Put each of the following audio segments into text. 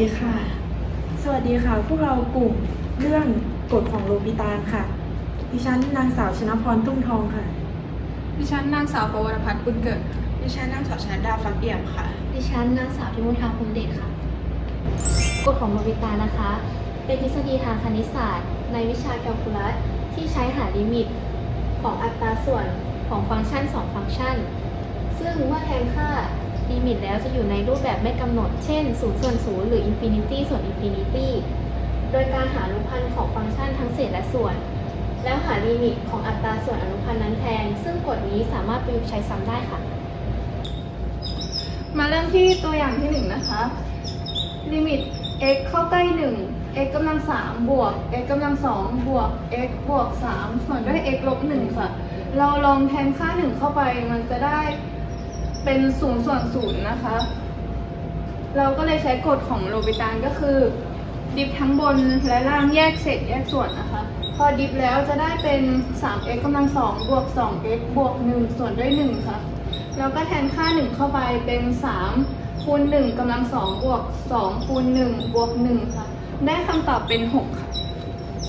ดีค่ะ สวัสดีค่ะ พวกเรากลุ่มเรื่องกฎของโลปิตานค่ะ ดิฉันนางสาวชนะพรตุ้งทองค่ะ ดิฉันนางสาวปวรพัฒน์บุญเกิด ดิฉันนางสาวชนดาฟักเอี่ยมค่ะ ดิฉันนางสาวทิมุทาพรหมเดชค่ะ กฎของโนบิตานะคะ เป็นทฤษฎีทางคณิตศาสตร์ ในวิชาแคลคูลัสที่ใช้หาลิมิตของอัตราส่วนของฟังก์ชัน2ฟังก์ชัน ซึ่งเมื่อแทนค่า ลิมิตแล้วจะอยู่ในรูปแบบไม่กำหนด เช่น0ส่วน0หรือ infinity ส่วน infinity โดยการหาอนุพันธ์ของฟังก์ชันทั้งเศษและส่วน แล้วหาลิมิตของอัตราส่วนอนุพันธ์นั้นแทน ซึ่งกฎนี้สามารถประยุกต์ใช้ซ้ำได้ค่ะ มาเริ่มที่ตัวอย่างที่ 1 นะคะ ลิมิต x เข้าใกล้ 1 x กำลัง3บวก x กำลัง2บวก x บวก3ส่วนด้วย x ลบ1ค่ะ เราลองแทนค่า 1 เข้าไปมันจะได้ เป็น0ส่วน0นย์นะคะ เราก็เลยใช้กฎของโลปิตานก็คือ ดิฟทั้งบนและล่างแยกเศษแยกส่วนนะคะ พอดิฟแล้วจะได้เป็น 3x กำลัง2บวก 2x บวก 1 ส่วนด้วย 1 ค่ะ แล้วก็แทนค่า 1 เข้าไปเป็น 3 คูณ 1กำลัง2บวก 2 คูณ 1 บวก 1 ค่ะ ได้คำตอบเป็น 6 ค่ะ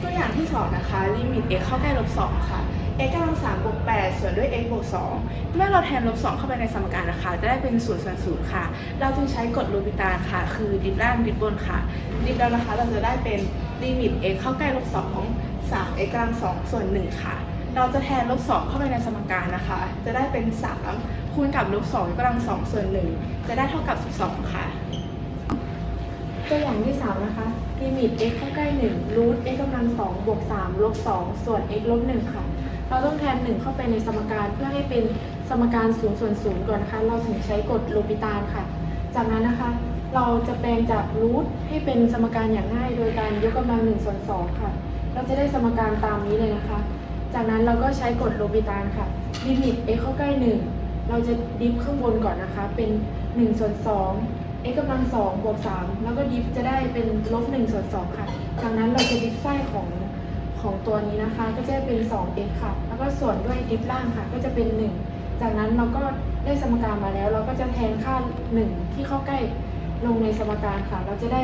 ตัวอย่างที่สองนะคะ ลิมิต x เข้าใกล้ลบ 2 ค่ะ x กำลัง3บวก8ส่วนด้วย x บวก2เมื่อเราแทนลบ2เข้าไปในสมการนะคะ จะได้เป็น0ส่วน0ค่ะ เราจึงใช้กฎโลปิตาค่ะ คือดิฟล่างดิฟบนค่ะ ดิฟแล้วนะคะเราจะได้เป็นลิมิต x เข้าใกล้ลบ2 3 x กำลัง2ส่วน1ค่ะ เราจะแทนลบ2เข้าไปในสมการนะคะ จะได้เป็น3คูณกับลบ2ยกกำลัง2ส่วน1จะได้เท่ากับ12ค่ะตัวอย่างที่ 3 นะคะ ลิมิต x เข้าใกล้1รูท x กำลัง2บวก3ลบ2ส่วน x ลบ1ค่ะ เราต้องแทน 1 เข้าไปในสมการเพื่อให้เป็นสมการ0ส่วน0ก่อนนะคะ เราถึงใช้กฎโลปิตานค่ะ จากนั้นนะคะ เราจะแปลงจากรูทให้เป็นสมการอย่างง่าย โดยการยกกำลัง1ส่วน2ค่ะ เราจะได้สมการตามนี้เลยนะคะ จากนั้นเราก็ใช้กฎโลปิตานค่ะลิมิต x เข้าใกล้ 1 เราจะดิฟข้างบนก่อนนะคะ เป็น1ส่วน2 x กำลัง2บวก3แล้วก็ดิฟจะได้เป็นลบ1ส่วน2ค่ะ จากนั้นเราจะดิฟไส้ของ ของตัวนี้นะคะ ก็จะเป็น 2x ค่ะ แล้วก็ส่วนด้วยดิฟล่างค่ะ ก็จะเป็น 1 จากนั้นเราก็ได้สมการมาแล้ว เราก็จะแทนค่า 1 ที่เข้าใกล้ลงในสมการค่ะ เราจะได้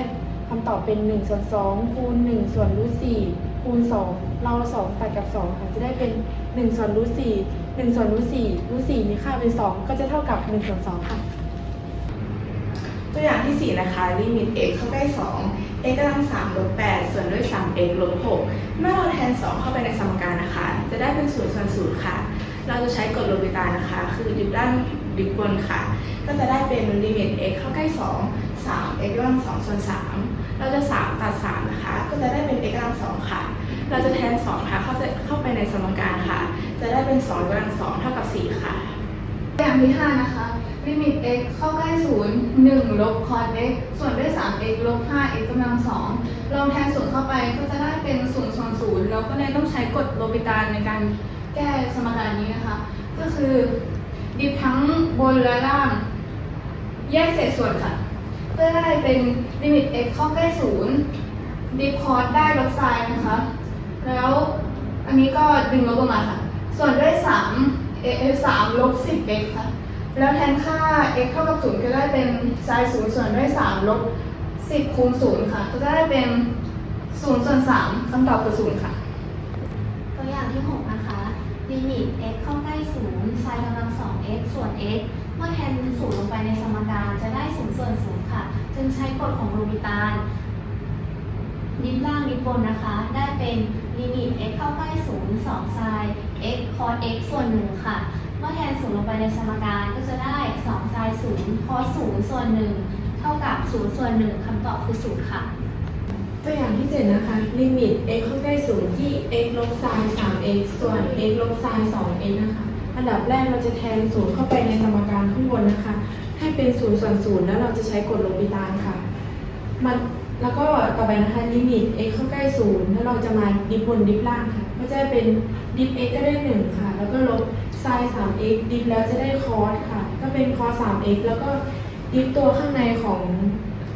คำตอบเป็น 1 ส่วน 2 คูณ 1 ส่วนรูท4คูณ 2 เรา 2 ตัดกับ 2 ค่ะ จะได้เป็น 1 ส่วนรูท4 1 ส่วนรูท4รูท4มีค่าเป็น 2 ก็จะเท่ากับ 1 ส่วน 2 ค่ะตัวอย่างที่ 4 นะคะ ลิมิต x เข้าใกล้2 x กำลัง3ลบ8ส่วนด้วย 3x ลบ6เมื่อเราแทน 2 เข้าไปในสมการนะคะ จะได้เป็น0ส่วน0ค่ะ เราจะใช้กฎโลปิตานนะคะ คือดิบด้านดิบบนค่ะ ก็จะได้เป็นลิมิต x เข้าใกล้ 2 3 x กำลัง2ส่วน3เราจะ 3 ตัด 3 นะคะ ก็จะได้เป็น x กำลัง2ค่ะ เราจะแทน 2 ค่ะ เข้าเข้าไปในสมการค่ะ จะได้เป็น2กำลัง2เท่ากับ 4 ค่ะ อย่างที่ 5 นะคะ ลิมิต x เข้าใกล้0 1ลบ cos x ส่วนด้วย 3x ลบ 5x กำลัง2เราแทน0เข้าไปก็จะได้เป็น0ส่วน0เราก็เลยต้องใช้กฎโลปิตานในการแก้สมการนี้นะคะ ก็คือ ดิบทั้งบนและล่าง แยกเศษส่วนค่ะ เพื่อได้เป็นลิมิต x เข้าใกล้0ดิบคอสได้ลบไซน์นะคะ แล้วอันนี้ก็ดึงลบออกมาค่ะ ส่วนด้วย 3 a 3ลบ10 x ค่ะ แล้วแทนค่า x เท่ากับ0ก็ได้เป็นไซน์ส่วนด้วย3ลบ10คูณ0ค่ะ ก็จะได้เป็น0ส่วน3คำตอบคือ0ค่ะ ตัวอย่างที่6นะคะลิมิต x เข้าใกล้0ไซน์กำลัง 2x ส่วน x เมื่อแทน0ลงไปในสมการจะได้0ส่วน0ค่ะ จึงใช้กฎของโรบิตานดิฟล่างดิฟบนนะคะ ได้เป็นลิมิต x เข้าใกล้0 2ไซน์ x cos x ส่วน1ค่ะ เมื่อแทน0ลงไปในสมการก็จะได้2ไซน์0 cos 0ส่วน1เท่ากับ0ส่วน1คำตอบคือ0ค่ะ ตัวอย่างที่7นะคะ ลิมิต x เข้าใกล้0ที่ x ลบไซน์ 3x ส่วน x ลบไซน์ 2x นะคะ อันดับแรกเราจะแทน0เข้าไปในสมการข้างบนนะคะ ให้เป็น0ส่วน0แล้วเราจะใช้กฎโลปิตานค่ะ มันแล้วก็ต่อไปนะคะลิมิต x เข้าใกล้0แล้วเราจะมาดิฟบนดิฟล่างค่ะ ก็จะเป็น ดิฟ x ก็ได้1ค่ะ แล้วก็ลบไซน์ 3x ดิฟแล้วจะได้คอสค่ะ ก็เป็นคอส 3x แล้วก็ดิฟตัวข้างในของ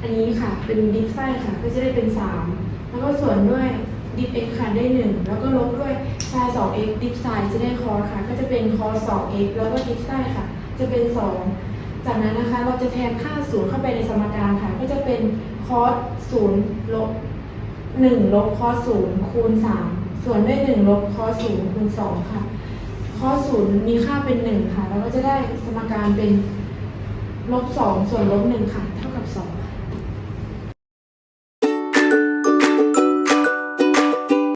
อันนี้ค่ะ เป็นดิฟไส้ค่ะ ก็จะได้เป็น3แล้วก็ส่วนด้วยดิฟ x ค่ะได้1แล้วก็ลบด้วยไซน์ 2x ดิฟไซน์จะได้คอสค่ะ ก็จะเป็นคอส 2x แล้วก็ดิฟไส้ค่ะ จะเป็น2จากนั้นนะคะเราจะแทนค่าศูนย์เข้าไปในสมการค่ะ ก็จะเป็นคอสศูนย์ลบหนึ่งลบคอสศูนย์คูณสาม ส่วนด้วยหนึ่งลบคอสศูนย์คูณสองค่ะคอสศูนย์มีค่าเป็นหนึ่งค่ะ แล้วก็จะได้สมการเป็นลบสองส่วนลบหนึ่งค่ะ เท่ากับสองค่ะ